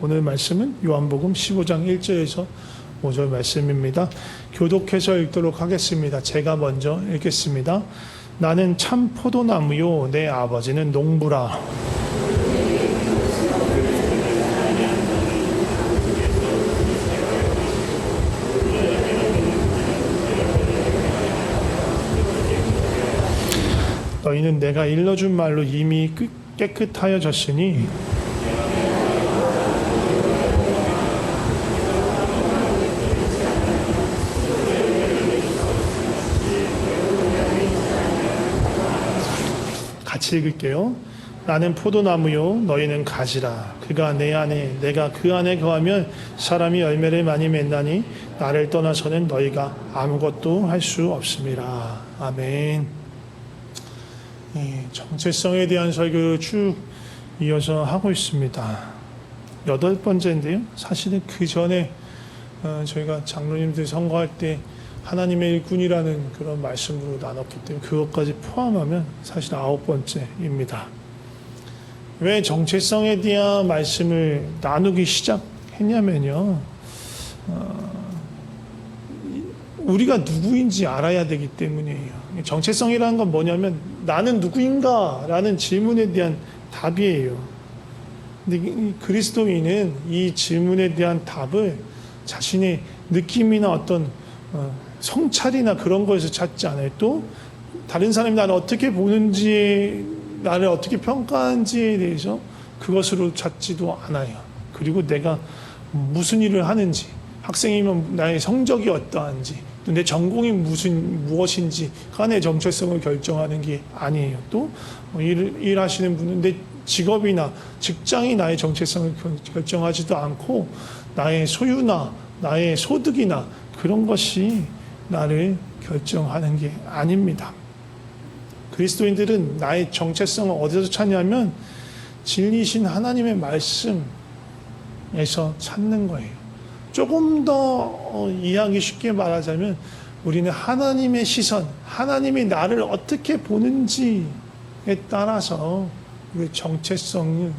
오늘 말씀은 요한복음 15장 1절에서 5절 말씀입니다. 교독해서 읽도록 하겠습니다. 제가 먼저 읽겠습니다. 나는 참 포도나무요 내 아버지는 농부라. 너희는 내가 일러준 말로 이미 깨- 깨끗하여졌으니 같이 읽을게요. 나는 포도나무요, 너희는 가지라. 그가 내 안에, 내가 그 안에 거하면 사람이 열매를 많이 맺나니 나를 떠나서는 너희가 아무것도 할 수 없습니다. 아멘. 이 정체성에 대한 설교를 쭉 이어서 하고 있습니다. 여덟 번째인데요. 사실은 그 전에 어, 저희가 장로님들 선거할 때 하나님의 일꾼이라는 그런 말씀으로 나눴기 때문에 그것까지 포함하면 사실 아홉 번째입니다. 왜 정체성에 대한 말씀을 나누기 시작했냐면요. 어, 우리가 누구인지 알아야 되기 때문이에요. 정체성이라는 건 뭐냐면 나는 누구인가라는 질문에 대한 답이에요. 근데 이 그리스도인은 이 질문에 대한 답을 자신의 느낌이나 어떤 어, 성찰이나 그런 거에서 찾지 않아요. 또 다른 사람이 나를 어떻게 보는지, 나를 어떻게 평가하는지에 대해서 그것으로 찾지도 않아요. 그리고 내가 무슨 일을 하는지, 학생이면 나의 성적이 어떠한지, 또 내 전공이 무슨 무엇인지 간의 정체성을 결정하는 게 아니에요. 또 어, 일, 일하시는 분은 내 직업이나 직장이 나의 정체성을 결- 결정하지도 않고 나의 소유나 나의 소득이나 그런 것이 나를 결정하는 게 아닙니다. 그리스도인들은 나의 정체성을 어디서 찾냐면 진리신 하나님의 말씀에서 찾는 거예요. 조금 더 어, 이해하기 쉽게 말하자면 우리는 하나님의 시선, 하나님이 나를 어떻게 보는지에 따라서 우리의 정체성을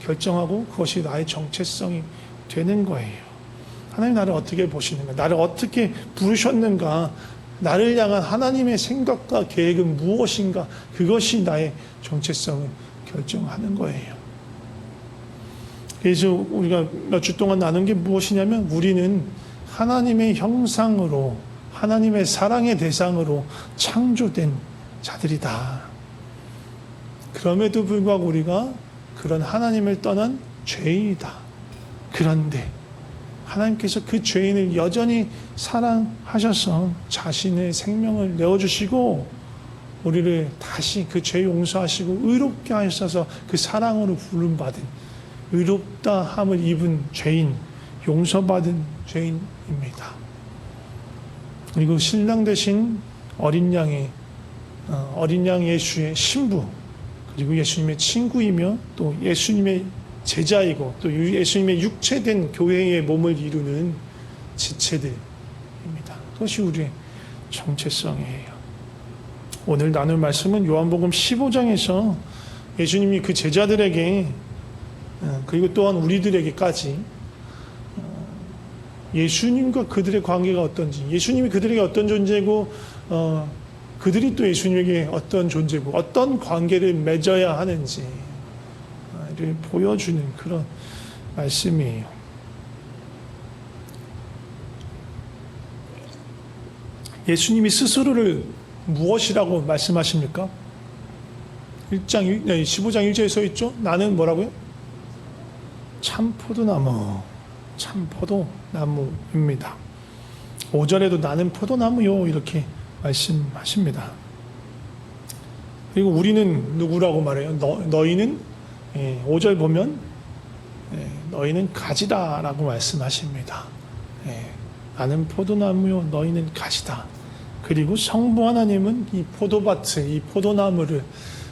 결정하고 그것이 나의 정체성이 되는 거예요. 하나님 나를 어떻게 보시는가, 나를 어떻게 부르셨는가, 나를 향한 하나님의 생각과 계획은 무엇인가, 그것이 나의 정체성을 결정하는 거예요. 그래서 우리가 몇 주 동안 나눈 게 무엇이냐면 우리는 하나님의 형상으로 하나님의 사랑의 대상으로 창조된 자들이다. 그럼에도 불구하고 우리가 그런 하나님을 떠난 죄인이다. 그런데 하나님께서 그 죄인을 여전히 사랑하셔서 자신의 생명을 내어주시고 우리를 다시 그 죄 용서하시고 의롭게 하셔서 그 사랑으로 부름받은 의롭다 함을 입은 죄인, 용서받은 죄인입니다. 그리고 신랑 대신 어린 양의 어, 어린 양 예수의 신부 그리고 예수님의 친구이며 또 예수님의 제자이고 또 예수님의 육체된 교회의 몸을 이루는 지체들입니다. 그것이 우리의 정체성이에요. 오늘 나눌 말씀은 요한복음 15장에서 예수님이 그 제자들에게 어, 그리고 또한 우리들에게까지 어, 예수님과 그들의 관계가 어떤지, 예수님이 그들에게 어떤 존재고, 어, 그들이 또 예수님에게 어떤 존재고, 어떤 관계를 맺어야 하는지 를 보여주는 그런 말씀이에요. 예수님이 스스로를 무엇이라고 말씀하십니까? 1장, 15장 1절에 써 있죠? 나는 뭐라고요? 참 포도나무, 참 포도나무입니다. 5절에도 나는 포도나무요 이렇게 말씀하십니다. 그리고 우리는 누구라고 말해요? 너, 너희는 예, 5절 보면 예, 너희는 가지다라고 말씀하십니다. 예, 나는 포도나무요 너희는 가지다. 그리고 성부 하나님은 이 포도밭을 이 포도나무를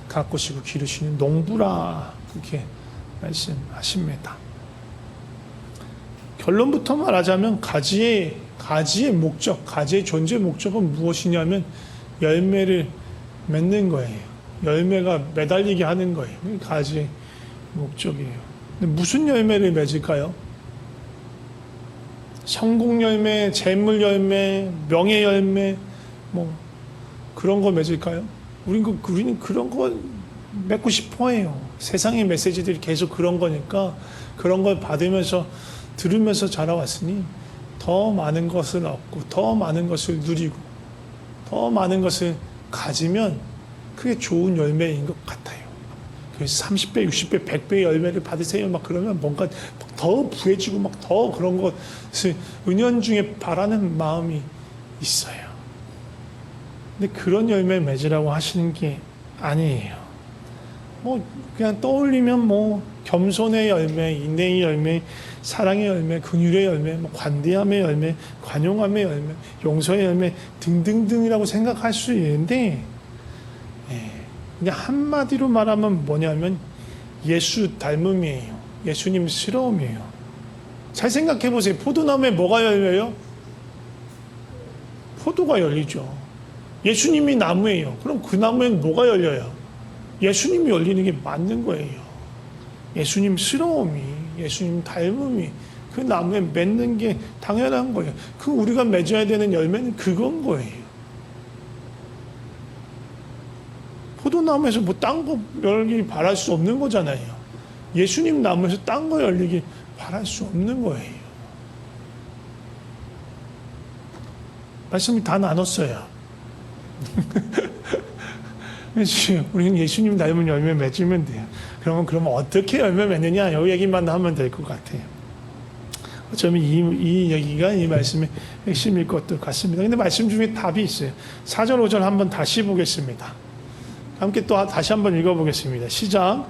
가꾸시고 기르시는 농부라 그렇게 말씀하십니다. 결론부터 말하자면 가지의 가지의 목적, 가지의 존재 목적은 무엇이냐면 열매를 맺는 거예요. 열매가 매달리게 하는 거예요. 가지의 목적이에요. 근데 무슨 열매를 맺을까요? 성공 열매, 재물 열매, 명예 열매, 뭐 그런 거 맺을까요? 우린 그 우리는 그런 거 맺고 싶어해요. 세상의 메시지들이 계속 그런 거니까 그런 걸 받으면서 들으면서 자라왔으니 더 많은 것을 얻고 더 많은 것을 누리고 더 많은 것을 가지면 그게 좋은 열매인 것 같아요. 그래서 30배, 60배, 100배의 열매를 받으세요. 막 그러면 뭔가 더 부해지고 막 더 그런 것을 은연 중에 바라는 마음이 있어요. 근데 그런 열매 맺으라고 하시는 게 아니에요. 뭐 그냥 떠올리면 뭐 겸손의 열매, 인내의 열매, 사랑의 열매, 긍휼의 열매, 뭐 관대함의 열매, 관용함의 열매, 용서의 열매 등등등이라고 생각할 수 있는데 예, 그냥 한마디로 말하면 뭐냐면 예수 닮음이에요. 예수님 스러움이에요. 잘 생각해 보세요. 포도나무에 뭐가 열려요? 포도가 열리죠. 예수님이 나무예요. 그럼 그 나무엔 뭐가 열려요? 예수님이 열리는 게 맞는 거예요. 예수님 스러움이, 예수님 닮음이 그 나무에 맺는 게 당연한 거예요. 그 우리가 맺어야 되는 열매는 그건 거예요. 포도나무에서 뭐 딴 거 열기 바랄 수 없는 거잖아요. 예수님 나무에서 딴 거 열리기 바랄 수 없는 거예요. 말씀이 다 나눴어요. 우리는 예수님 닮은 열매 맺으면 돼요. 그러면 그러면 어떻게 열매 맺느냐 이 얘기만 하면 될 것 같아요. 어쩌면 이, 이 얘기가 이 말씀의 핵심일 것도 같습니다. 근데 말씀 중에 답이 있어요. 4절, 5절 한번 다시 보겠습니다. 함께 또 다시 한번 읽어보겠습니다. 시작.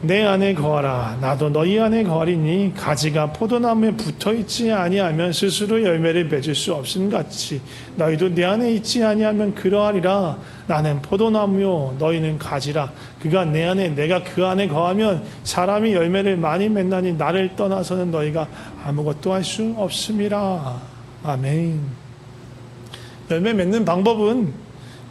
내 안에 거하라. 나도 너희 안에 거하리니 가지가 포도나무에 붙어 있지 아니하면 스스로 열매를 맺을 수 없음 같이 너희도 내 안에 있지 아니하면 그러하리라. 나는 포도나무요 너희는 가지라. 그가 내 안에 내가 그 안에 거하면 사람이 열매를 많이 맺나니 나를 떠나서는 너희가 아무것도 할 수 없음이라. 아멘. 열매 맺는 방법은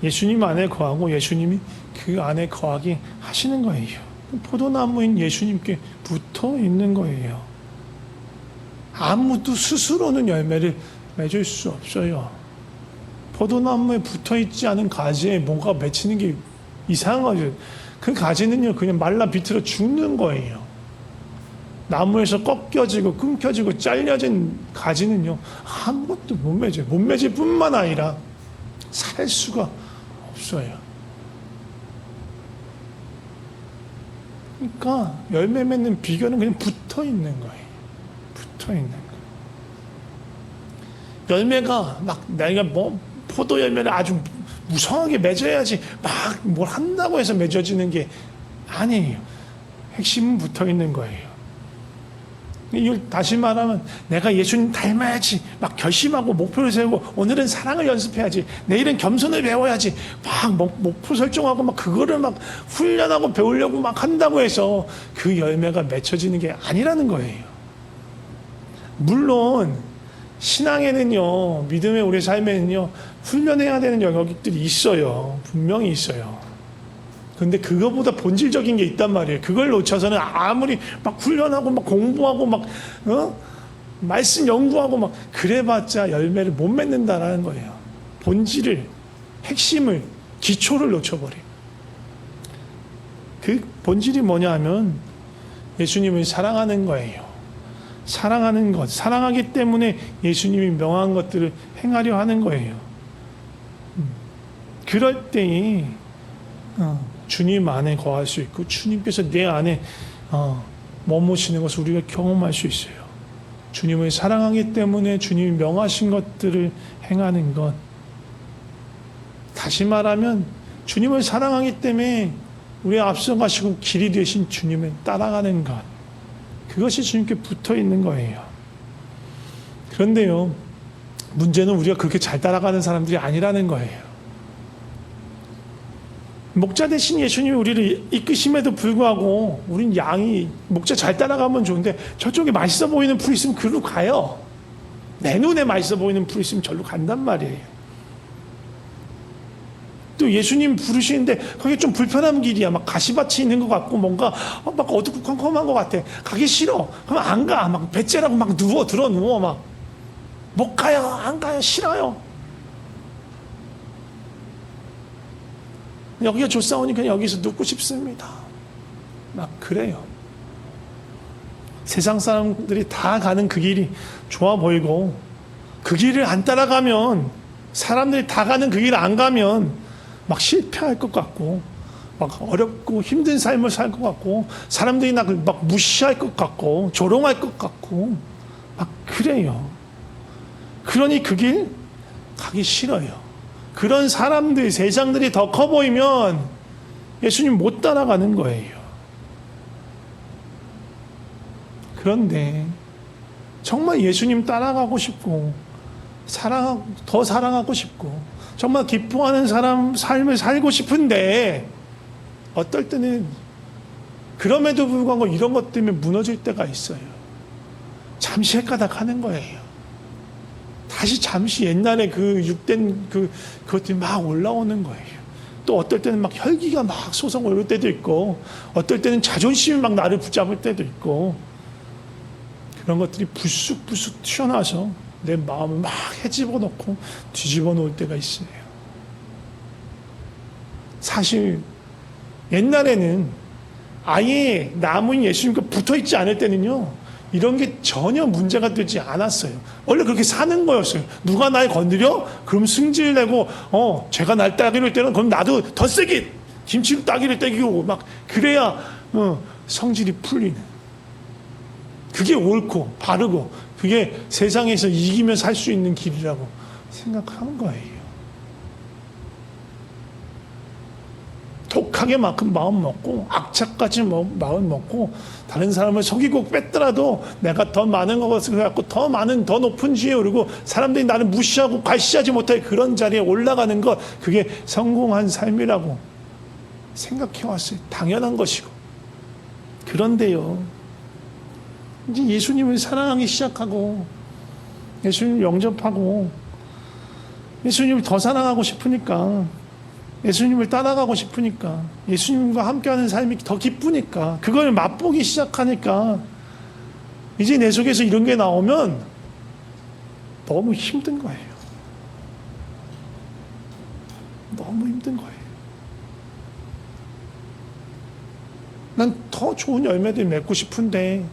예수님 안에 거하고 예수님이 그 안에 거하게 하시는 거예요. 포도나무인 예수님께 붙어 있는 거예요. 아무도 스스로는 열매를 맺을 수 없어요. 포도나무에 붙어 있지 않은 가지에 뭔가 맺히는 게 이상하죠. 그 가지는요, 그냥 말라 비틀어 죽는 거예요. 나무에서 꺾여지고 끊겨지고 잘려진 가지는요, 아무것도 못 맺어요. 못 맺을 뿐만 아니라 살 수가 없어요. 그러니까 열매 맺는 비결은 그냥 붙어 있는 거예요. 붙어 있는 거. 열매가 막 내가 뭐 포도 열매를 아주 무성하게 맺어야지 막 뭘 한다고 해서 맺어지는 게 아니에요. 핵심은 붙어 있는 거예요. 이걸 다시 말하면 내가 예수님 닮아야지 막 결심하고 목표를 세우고 오늘은 사랑을 연습해야지 내일은 겸손을 배워야지 막 목- 목표 설정하고 막 그거를 막 훈련하고 배우려고 막 한다고 해서 그 열매가 맺혀지는 게 아니라는 거예요. 물론 신앙에는요 믿음의 우리 삶에는요 훈련해야 되는 영역들이 있어요 분명히 있어요. 근데 그거보다 본질적인 게 있단 말이에요. 그걸 놓쳐서는 아무리 막 훈련하고 막 공부하고 막 어? 말씀 연구하고 막 그래봤자 열매를 못 맺는다라는 거예요. 본질을 핵심을 기초를 놓쳐버려요. 그 본질이 뭐냐 하면 예수님을 사랑하는 거예요. 사랑하는 것, 사랑하기 때문에 예수님이 명한 것들을 행하려 하는 거예요. 음. 그럴 때에 어, 주님 안에 거할 수 있고 주님께서 내 안에 어, 머무시는 것을 우리가 경험할 수 있어요. 주님을 사랑하기 때문에 주님이 명하신 것들을 행하는 것. 다시 말하면 주님을 사랑하기 때문에 우리 앞서가시고 길이 되신 주님을 따라가는 것. 그것이 주님께 붙어 있는 거예요. 그런데요, 문제는 우리가 그렇게 잘 따라가는 사람들이 아니라는 거예요. 목자 대신 예수님이 우리를 이끄심에도 불구하고 우린 양이 목자 잘 따라가면 좋은데 저쪽에 맛있어 보이는 풀 있으면 그리로 가요. 내 눈에 맛있어 보이는 풀 있으면 절로 간단 말이에요. 또 예수님 부르시는데 거기 좀 불편한 길이야. 막 가시밭이 있는 것 같고 뭔가 어, 막 어두컴컴한 것 같아. 가기 싫어. 그럼 안 가. 막 배째라고 막 누워 들어 누워 막. 못 가요. 안 가요. 싫어요. 여기가 조사오니까 여기서 눕고 싶습니다. 막 그래요. 세상 사람들이 다 가는 그 길이 좋아 보이고 그 길을 안 따라가면 사람들이 다 가는 그 길을 안 가면 막 실패할 것 같고 막 어렵고 힘든 삶을 살 것 같고 사람들이 나막 무시할 것 같고 조롱할 것 같고 막 그래요. 그러니 그 길 가기 싫어요. 그런 사람들 세상들이 더 커 보이면 예수님 못 따라가는 거예요. 그런데 정말 예수님 따라가고 싶고 사랑 더 사랑하고 싶고 정말 기뻐하는 사람 삶을 살고 싶은데 어떨 때는 그럼에도 불구하고 이런 것 때문에 무너질 때가 있어요. 잠시 헷가닥 하는 거예요. 다시 잠시 옛날에 그 육된 그 그것들이 막 올라오는 거예요. 또 어떨 때는 막 혈기가 막 솟아 오를 때도 있고 어떨 때는 자존심이 막 나를 붙잡을 때도 있고 그런 것들이 불쑥불쑥 튀어나와서 내 마음을 막 헤집어 놓고 뒤집어 놓을 때가 있어요. 사실 옛날에는 아예 남은 예수님과 붙어 있지 않을 때는요. 이런 게 전혀 문제가 되지 않았어요. 원래 그렇게 사는 거였어요. 누가 날 건드려? 그럼 승질 내고, 어, 제가 날 따기를 때는 그럼 나도 더 세게 김치를 따기를 때기고 막 그래야 어, 성질이 풀리는. 그게 옳고 바르고 그게 세상에서 이기며 살 수 있는 길이라고 생각하는 거예요. 독하게 만큼 마음 먹고 악착같이 뭐- 마음 먹고 다른 사람을 속이고 뺐더라도 내가 더 많은 것을 갖고 더 많은 더 높은 지에 오르고 사람들이 나를 무시하고 과시하지 못할 그런 자리에 올라가는 것 그게 성공한 삶이라고 생각해 왔어요. 당연한 것이고 그런데요. 이제 예수님을 사랑하기 시작하고 예수님 영접하고 예수님을 더 사랑하고 싶으니까 예수님을 따라가고 싶으니까 예수님과 함께하는 삶이 더 기쁘니까 그걸 맛보기 시작하니까 이제 내 속에서 이런 게 나오면 너무 힘든 거예요. 너무 힘든 거예요. 난 더 좋은 열매들 맺고 싶은데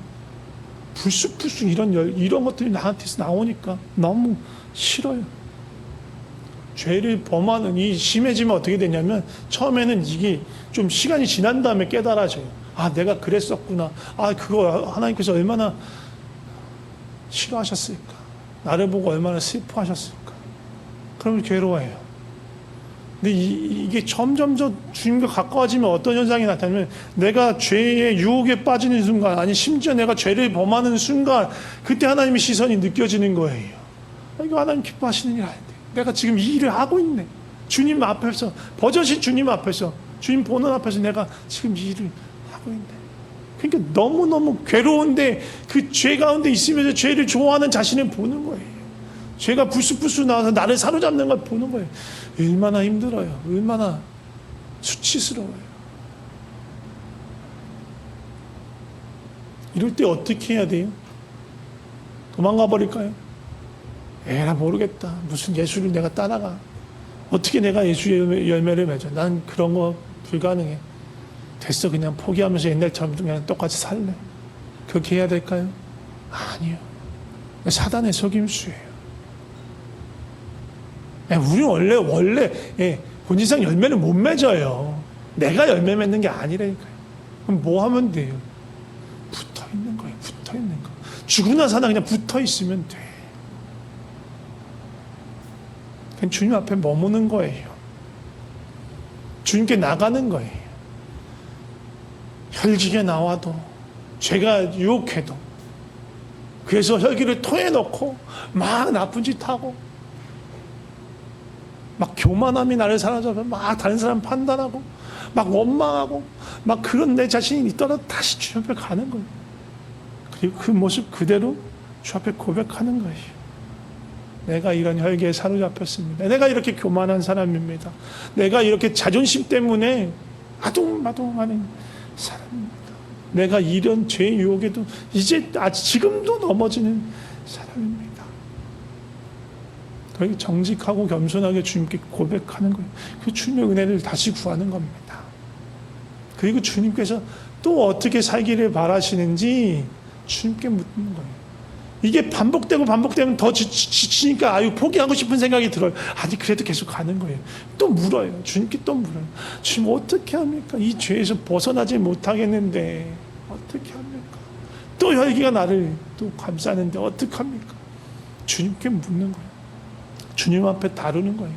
불쑥불쑥 이런 열, 이런 것들이 나한테서 나오니까 너무 싫어요. 죄를 범하는 이 심해지면 어떻게 되냐면 처음에는 이게 좀 시간이 지난 다음에 깨달아져요. 아, 내가 그랬었구나. 아, 그거 하나님께서 얼마나 싫어하셨을까. 나를 보고 얼마나 슬퍼하셨을까. 그러면 괴로워해요. 근데 이, 게 점점점 주님과 가까워지면 어떤 현상이 나타나면 내가 죄의 유혹에 빠지는 순간, 아니 심지어 내가 죄를 범하는 순간, 그때 하나님의 시선이 느껴지는 거예요. 아, 이거 하나님 기뻐하시는 일 아닌데. 내가 지금 이 일을 하고 있네. 주님 앞에서, 버젓이 주님 앞에서, 주님 보는 앞에서 내가 지금 이 일을 하고 있네. 그러니까 너무너무 괴로운데 그 죄 가운데 있으면서 죄를 좋아하는 자신을 보는 거예요. 죄가 불쑥불쑥 나와서 나를 사로잡는 걸 보는 거예요. 얼마나 힘들어요. 얼마나 수치스러워요. 이럴 때 어떻게 해야 돼요? 도망가 버릴까요? 에라 모르겠다. 무슨 예수를 내가 따라가. 어떻게 내가 열매- 열매를 맺어? 난 그런 거 불가능해. 됐어. 그냥 포기하면서 옛날처럼 그냥 똑같이 살래. 그렇게 해야 될까요? 아니요. 사단의 속임수예요. 예, 우리 원래 원래 예, 본질상 열매를 못 맺어요. 내가 열매 맺는 게 아니라니까요. 그럼 뭐 하면 돼요? 붙어 있는 거예요. 붙어 있는 거. 죽으나 사나 그냥 붙어 있으면 돼. 그냥 주님 앞에 머무는 거예요. 주님께 나가는 거예요. 혈기가 나와도 죄가 유혹해도 그래서 혈기를 토해놓고 막 나쁜 짓 하고 막 교만함이 나를 사로잡아 막 다른 사람 판단하고 막 원망하고 막 그런 내 자신이 있더라도 다시 주 앞에 가는 거예요. 그리고 그 모습 그대로 주 앞에 고백하는 거예요. 내가 이런 혈기에 사로잡혔습니다. 내가 이렇게 교만한 사람입니다. 내가 이렇게 자존심 때문에 아둥마둥하는 사람입니다. 내가 이런 죄 유혹에도 이제 아직 지금도 넘어지는 사람입니다. 그렇게 정직하고 겸손하게 주님께 고백하는 거예요. 그 주님의 은혜를 다시 구하는 겁니다. 그리고 주님께서 또 어떻게 살기를 바라시는지 주님께 묻는 거예요. 이게 반복되고 반복되면 더 지, 치니까 아유 포기하고 싶은 생각이 들어요. 아니 그래도 계속 가는 거예요. 또 물어요. 주님께 또 물어요. 주님 어떻게 합니까? 이 죄에서 벗어나지 못하겠는데 어떻게 합니까? 또 혈기가 나를 또 감싸는데 어떻게 합니까? 주님께 묻는 거예요. 주님 앞에 다루는 거예요.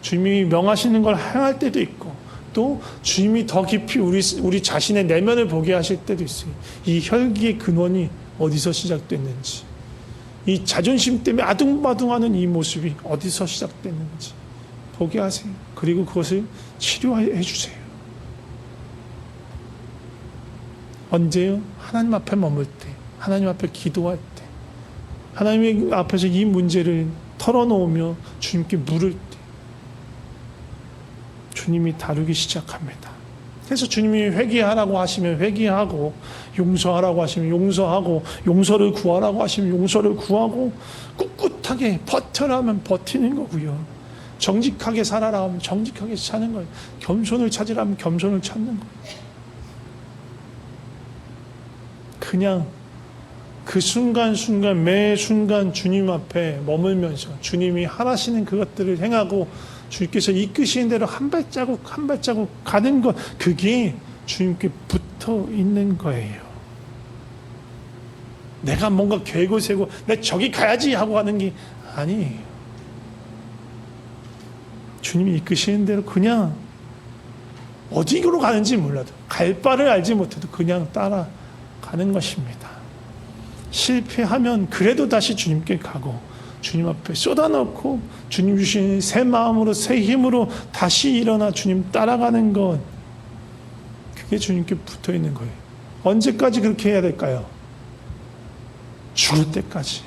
주님이 명하시는 걸 행할 때도 있고 또 주님이 더 깊이 우리 우리 자신의 내면을 보게 하실 때도 있어요. 이 혈기의 근원이 어디서 시작됐는지, 이 자존심 때문에 아둥바둥하는 이 모습이 어디서 시작됐는지 보게 하세요. 그리고 그것을 치료해 주세요. 언제요? 하나님 앞에 머물 때, 하나님 앞에 기도할 때, 하나님 앞에서 이 문제를 털어놓으며 주님께 물을 때, 주님이 다루기 시작합니다. 그래서 주님이 회개하라고 하시면 회개하고 용서하라고 하시면 용서하고 용서를 구하라고 하시면 용서를 구하고 꿋꿋하게 버텨라면 버티는 거고요. 정직하게 살아라 하면 정직하게 사는 거예요. 겸손을 찾으라면 겸손을 찾는 거예요. 그냥 그 순간순간 매 순간 주님 앞에 머물면서 주님이 하라시는 그것들을 행하고 주님께서 이끄시는 대로 한 발자국 한 발자국 가는 것 그게 주님께 붙어 있는 거예요. 내가 뭔가 계획을 세고 내 저기 가야지 하고 하는 게 아니에요. 주님이 이끄시는 대로 그냥 어디로 가는지 몰라도 갈 바를 알지 못해도 그냥 따라가는 것입니다. 실패하면 그래도 다시 주님께 가고 주님 앞에 쏟아넣고 주님 주신 새 마음으로 새 힘으로 다시 일어나 주님 따라가는 것 그게 주님께 붙어 있는 거예요. 언제까지 그렇게 해야 될까요? 죽을 때까지.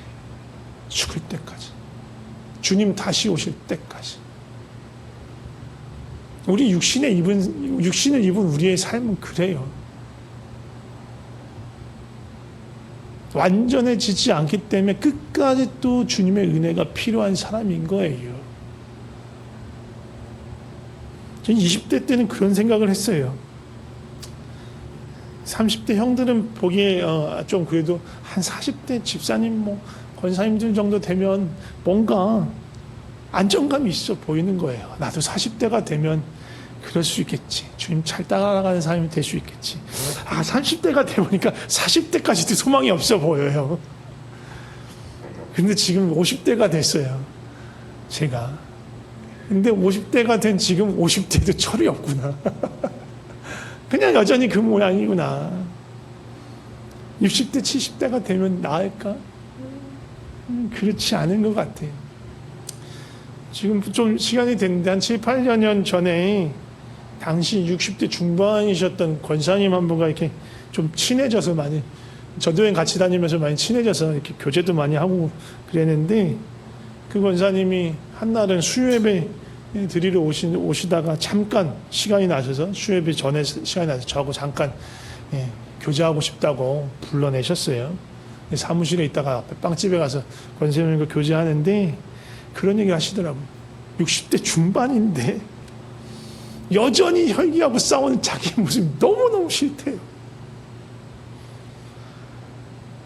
죽을 때까지. 주님 다시 오실 때까지. 우리 육신에 입은 육신을 입은 우리의 삶은 그래요. 완전해지지 않기 때문에 끝까지 또 주님의 은혜가 필요한 사람인 거예요. 저는 20대 때는 그런 생각을 했어요. 30대 형들은 보기에 어, 좀 그래도 한 40대 집사님 뭐 권사님들 정도 되면 뭔가 안정감이 있어 보이는 거예요. 나도 40대가 되면 그럴 수 있겠지. 주님 잘 따라가는 사람이 될 수 있겠지. 아, 30대가 돼 보니까 40대까지도 소망이 없어 보여요. 근데 지금 50대가 됐어요. 제가. 근데 50대가 된 지금 50대도 철이 없구나. 그냥 여전히 그 모양이구나. 60대, 70대가 되면 나을까? 음, 그렇지 않은 것 같아요. 지금 좀 시간이 됐는데 한 7, 8년 전에 당시 60대 중반이셨던 권사님 한 분과 이렇게 좀 친해져서 많이 전도여행 같이 다니면서 많이 친해져서 이렇게 교제도 많이 하고 그랬는데 그 권사님이 한날은 수요예배 드리러 오시, 오시다가 잠깐 시간이 나셔서 수요예배 전에 시간이 나서 저하고 잠깐 예, 교제하고 싶다고 불러내셨어요. 사무실에 있다가 빵집에 가서 권사님과 교제하는데 그런 얘기 하시더라고요. 60대 중반인데 여전히 혈기하고 싸우는 자기 모습이 너무너무 싫대요.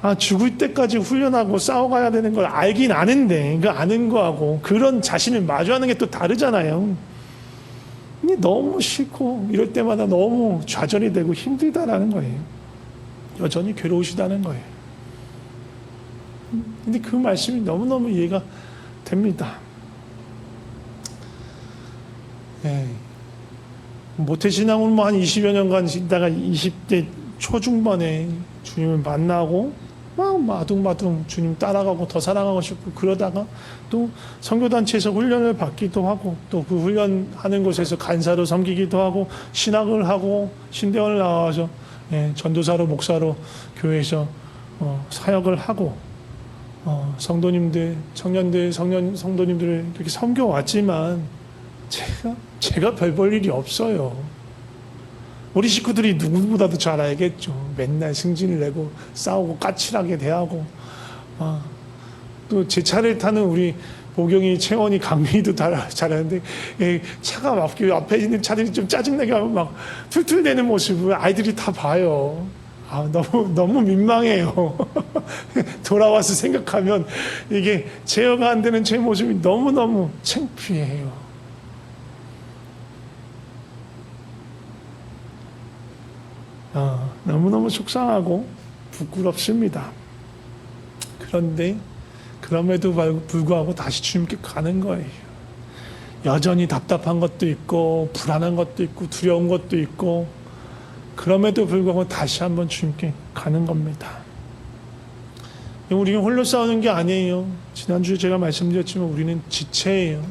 아, 죽을 때까지 훈련하고 싸워가야 되는 걸 알긴 아는데, 그 아는 거하고 그런 자신을 마주하는 게 또 다르잖아요. 너무 싫고, 이럴 때마다 너무 좌절이 되고 힘들다라는 거예요. 여전히 괴로우시다는 거예요. 근데 그 말씀이 너무너무 이해가 됩니다. 예. 모태신앙은 뭐 한 20여 년간 있다가 20대 초중반에 주님을 만나고 막 마둥마둥 주님 따라가고 더 사랑하고 싶고 그러다가 또 선교단체에서 훈련을 받기도 하고 또 그 훈련하는 곳에서 간사로 섬기기도 하고 신학을 하고 신대원을 나와서 예, 전도사로 목사로 교회에서 어, 사역을 하고 어, 성도님들, 청년들, 성년 성도님들을 이렇게 섬겨 왔지만 제가 제가 별 볼 일이 없어요. 우리 식구들이 누구보다도 잘 알겠죠. 맨날 승진을 내고 싸우고 까칠하게 대하고 아, 또제 차를 타는 우리 보경이, 채원이, 강민이도 다 잘하는데 예, 차가 막히고 앞에 있는 차들이 좀 짜증나게 하면 막 툴툴대는 모습을 아이들이 다 봐요. 아, 너무 너무 민망해요. 돌아와서 생각하면 이게 제어가 안 되는 제 모습이 너무 너무 창피해요. 아, 너무너무 속상하고 부끄럽습니다. 그런데 그럼에도 불구하고 다시 주님께 가는 거예요. 여전히 답답한 것도 있고 불안한 것도 있고 두려운 것도 있고 그럼에도 불구하고 다시 한번 주님께 가는 겁니다. 우리는 홀로 싸우는 게 아니에요. 지난주에 제가 말씀드렸지만 우리는 지체예요.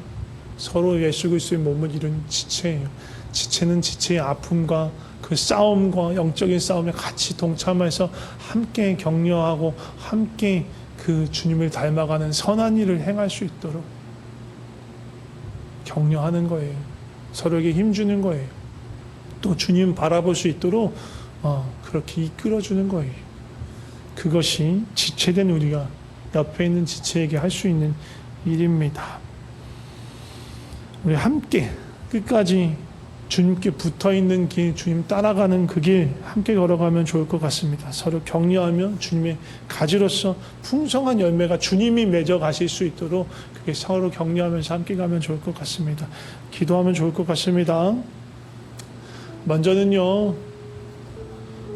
서로 예수 그리스도의 몸을 이룬 지체예요. 지체는 지체의 아픔과 그 싸움과 영적인 싸움에 같이 동참해서 함께 격려하고 함께 그 주님을 닮아가는 선한 일을 행할 수 있도록 격려하는 거예요. 서로에게 힘주는 거예요. 또 주님 바라볼 수 있도록 어, 그렇게 이끌어주는 거예요. 그것이 지체된 우리가 옆에 있는 지체에게 할 수 있는 일입니다. 우리 함께 끝까지 주님께 붙어 있는 길, 주님 따라가는 그 길 함께 걸어가면 좋을 것 같습니다. 서로 격려하며 주님의 가지로서 풍성한 열매가 주님이 맺어 가실 수 있도록 그게 서로 격려하면서 함께 가면 좋을 것 같습니다. 기도하면 좋을 것 같습니다. 먼저는요,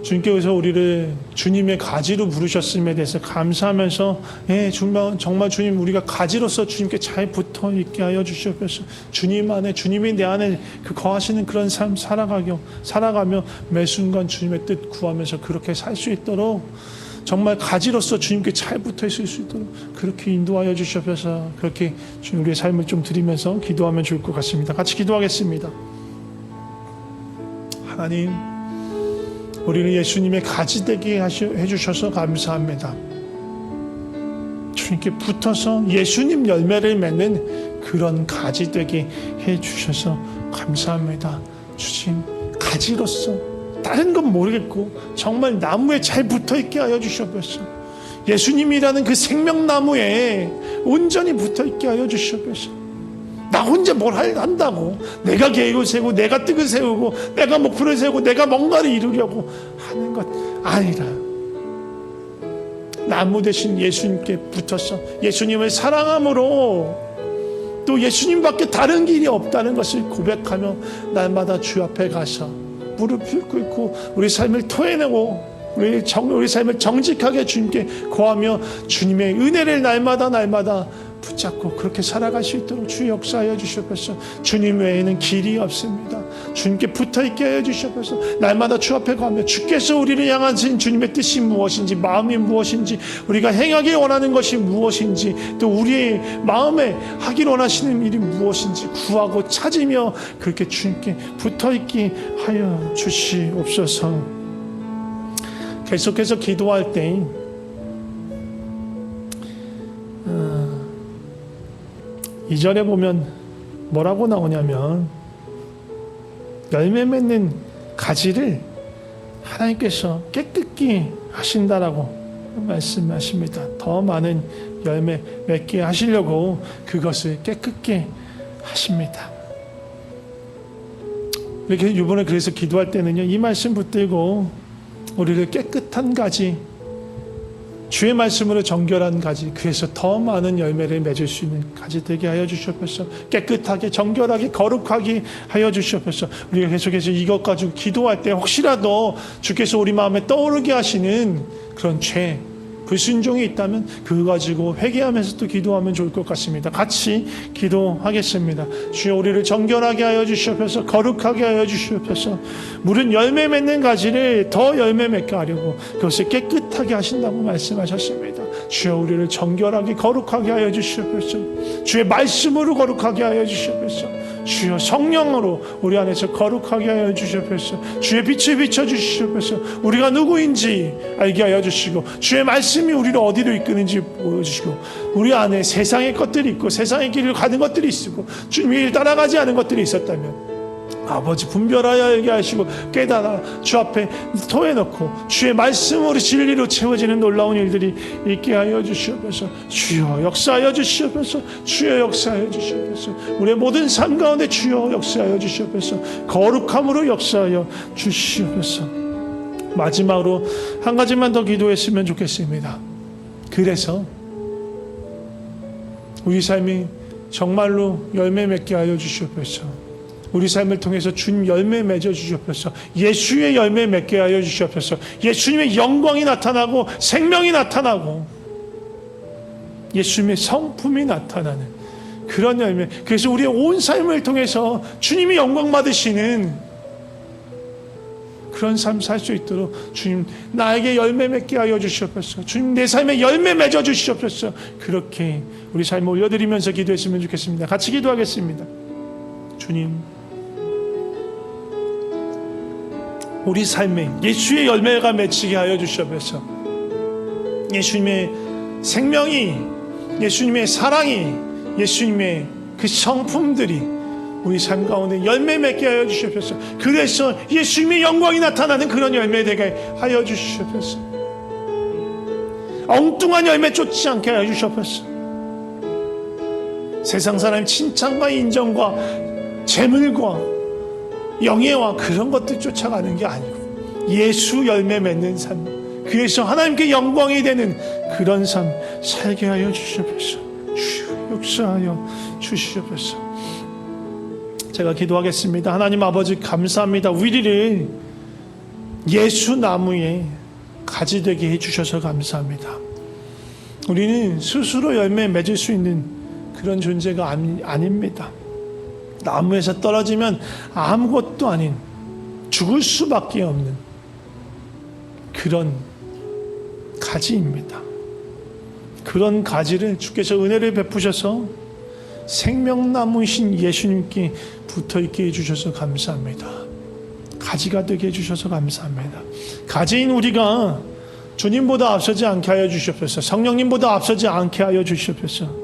주님께서 우리를 주님의 가지로 부르셨음에 대해서 감사하면서 예, 정말, 주님 우리가 가지로서 주님께 잘 붙어 있게 하여 주시옵소서. 주님 안에 주님이 내 안에 그 거하시는 그런 삶 살아가며 살아가며 매 순간 주님의 뜻 구하면서 그렇게 살 수 있도록 정말 가지로서 주님께 잘 붙어 있을 수 있도록 그렇게 인도하여 주시옵소서. 그렇게 주님 우리의 삶을 좀 드리면서 기도하면 좋을 것 같습니다. 같이 기도하겠습니다. 하나님 우리를 예수님의 가지 되게 해주셔서 감사합니다. 주님께 붙어서 예수님 열매를 맺는 그런 가지 되게 해주셔서 감사합니다. 주님 가지로서 다른 건 모르겠고 정말 나무에 잘 붙어 있게 하여 주시옵소서. 예수님이라는 그 생명나무에 온전히 붙어 있게 하여 주시옵소서. 나 혼자 뭘 한다고. 내가 계획을 세우고 내가 뜻을 세우고 내가 목표를 세우고 내가 뭔가를 이루려고 하는 것 아니라 나무 대신 예수님께 붙어서 예수님을 사랑함으로 또 예수님밖에 다른 길이 없다는 것을 고백하며 날마다 주 앞에 가서 무릎을 꿇고 우리 삶을 토해내고 우리, 정, 우리 삶을 정직하게 주님께 고하며 주님의 은혜를 날마다 날마다 붙잡고 그렇게 살아갈 수 있도록 주 역사하여 주시옵소서. 주님 외에는 길이 없습니다. 주님께 붙어 있게 하여 주시옵소서. 날마다 주 앞에 가며 주께서 우리를 향하신 주님의 뜻이 무엇인지 마음이 무엇인지 우리가 행하기 원하는 것이 무엇인지 또 우리의 마음에 하기 원하시는 일이 무엇인지 구하고 찾으며 그렇게 주님께 붙어 있게 하여 주시옵소서. 계속해서 기도할 때 이절에 보면 뭐라고 나오냐면 열매 맺는 가지를 하나님께서 깨끗게 하신다라고 말씀하십니다. 더 많은 열매 맺게 하시려고 그것을 깨끗게 하십니다. 이렇게 이번에 그래서 기도할 때는요 이 말씀 붙들고 우리를 깨끗한 가지 주의 말씀으로 정결한 가지 그래서 더 많은 열매를 맺을 수 있는 가지 되게 하여 주시옵소서. 깨끗하게 정결하게 거룩하게 하여 주시옵소서. 우리가 계속해서 이것 가지고 기도할 때 혹시라도 주께서 우리 마음에 떠오르게 하시는 그런 죄 불순종이 있다면 그거 가지고 회개하면서 또 기도하면 좋을 것 같습니다. 같이 기도하겠습니다. 주여 우리를 정결하게 하여 주시옵소서 거룩하게 하여 주시옵소서 물은 열매 맺는 가지를 더 열매 맺게 하려고 그것을 깨끗하게 하신다고 말씀하셨습니다. 주여 우리를 정결하게 거룩하게 하여 주시옵소서 주의 말씀으로 거룩하게 하여 주시옵소서 주여 성령으로 우리 안에서 거룩하게 하여 주시옵소서. 주의 빛을 비춰 주시옵소서. 우리가 누구인지 알게 하여 주시고 주의 말씀이 우리를 어디로 이끄는지 보여주시고 우리 안에 세상의 것들이 있고 세상의 길을 가는 것들이 있고 주님을 따라가지 않은 것들이 있었다면 아버지 분별하여 알게 하시고 깨달아 주 앞에 토해놓고 주의 말씀으로 진리로 채워지는 놀라운 일들이 있게 하여 주시옵소서. 주여 역사하여 주시옵소서. 주여 역사하여 주시옵소서. 우리의 모든 삶 가운데 주여 역사하여 주시옵소서. 거룩함으로 역사하여 주시옵소서. 마지막으로 한 가지만 더 기도했으면 좋겠습니다. 그래서 우리 삶이 정말로 열매 맺게 하여 주시옵소서 우리 삶을 통해서 주님 열매 맺어 주시옵소서. 예수의 열매 맺게 하여 주시옵소서. 예수님의 영광이 나타나고 생명이 나타나고 예수님의 성품이 나타나는 그런 열매. 그래서 우리의 온 삶을 통해서 주님이 영광 받으시는 그런 삶 살 수 있도록 주님 나에게 열매 맺게 하여 주시옵소서. 주님 내 삶에 열매 맺어 주시옵소서. 그렇게 우리 삶을 올려드리면서 기도했으면 좋겠습니다. 같이 기도하겠습니다. 주님. 우리 삶에 예수의 열매가 맺히게 하여 주시옵소서. 예수님의 생명이, 예수님의 사랑이, 예수님의 그 성품들이 우리 삶 가운데 열매 맺게 하여 주시옵소서. 그래서 예수님의 영광이 나타나는 그런 열매 되게 하여 주시옵소서. 엉뚱한 열매 쫓지 않게 하여 주시옵소서. 세상 사람의 칭찬과 인정과 재물과 영예와 그런 것들 쫓아가는 게 아니고 예수 열매 맺는 삶 그래서 하나님께 영광이 되는 그런 삶 살게 하여 주시옵소서. 주 역사하여 주시옵소서. 제가 기도하겠습니다. 하나님 아버지 감사합니다. 우리를 예수 나무에 가지 되게 해 주셔서 감사합니다. 우리는 스스로 열매 맺을 수 있는 그런 존재가 아니, 아닙니다 나무에서 떨어지면 아무것도 아닌 죽을 수밖에 없는 그런 가지입니다. 그런 가지를 주께서 은혜를 베푸셔서 생명나무이신 예수님께 붙어 있게 해주셔서 감사합니다. 가지가 되게 해주셔서 감사합니다. 가지인 우리가 주님보다 앞서지 않게 하여 주시옵소서. 성령님보다 앞서지 않게 하여 주시옵소서.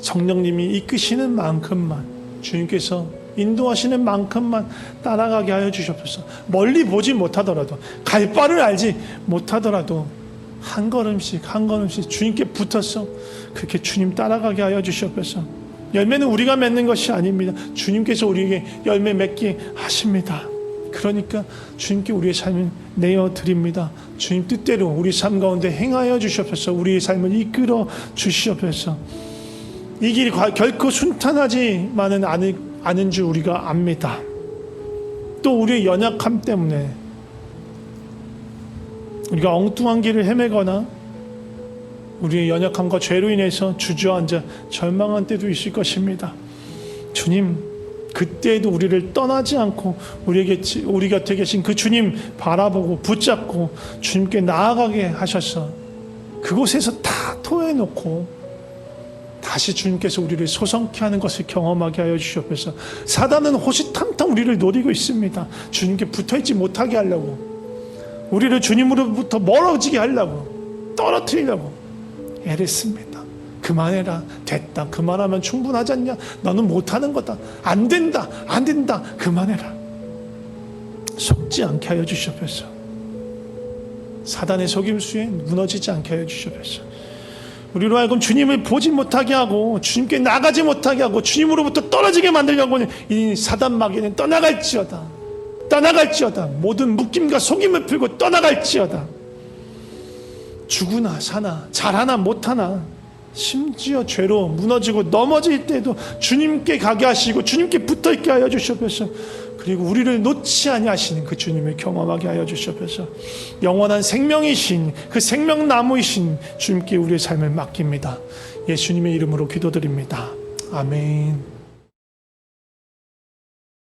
성령님이 이끄시는 만큼만 주님께서 인도하시는 만큼만 따라가게 하여 주시옵소서. 멀리 보지 못하더라도 갈 바를 알지 못하더라도 한 걸음씩 한 걸음씩 주님께 붙어서 그렇게 주님 따라가게 하여 주시옵소서. 열매는 우리가 맺는 것이 아닙니다. 주님께서 우리에게 열매 맺게 하십니다. 그러니까 주님께 우리의 삶을 내어 드립니다. 주님 뜻대로 우리 삶 가운데 행하여 주시옵소서. 우리의 삶을 이끌어 주시옵소서. 이 길이 결코 순탄하지만은 않을, 않은 줄 우리가 압니다. 또 우리의 연약함 때문에 우리가 엉뚱한 길을 헤매거나 우리의 연약함과 죄로 인해서 주저앉아 절망한 때도 있을 것입니다. 주님, 그때에도 우리를 떠나지 않고 우리에게 우리 곁에 계신 그 주님 바라보고 붙잡고 주님께 나아가게 하셔서 그곳에서 다 토해놓고 다시 주님께서 우리를 소성케 하는 것을 경험하게 하여 주시옵소서. 사단은 호시탐탐 우리를 노리고 있습니다. 주님께 붙어있지 못하게 하려고, 우리를 주님으로부터 멀어지게 하려고, 떨어뜨리려고 애를 씁니다. 그만해라. 됐다. 그만하면 충분하지 않냐? 너는 못하는 거다. 안 된다. 안 된다. 그만해라. 속지 않게 하여 주시옵소서. 사단의 속임수에 무너지지 않게 하여 주시옵소서. 우리로 하여금 주님을 보지 못하게 하고 주님께 나가지 못하게 하고 주님으로부터 떨어지게 만들려고 하는 이 사단 마귀는 떠나갈지어다. 떠나갈지어다. 모든 묶임과 속임을 풀고 떠나갈지어다. 죽으나 사나 잘하나 못하나 심지어 죄로 무너지고 넘어질 때도 주님께 가게 하시고 주님께 붙어 있게 하여 주시옵소서. 그리고 우리를 놓지 아니하시는 그 주님을 경험하게 하여 주시옵소서. 영원한 생명이신 그 생명나무이신 주님께 우리의 삶을 맡깁니다. 예수님의 이름으로 기도드립니다. 아멘.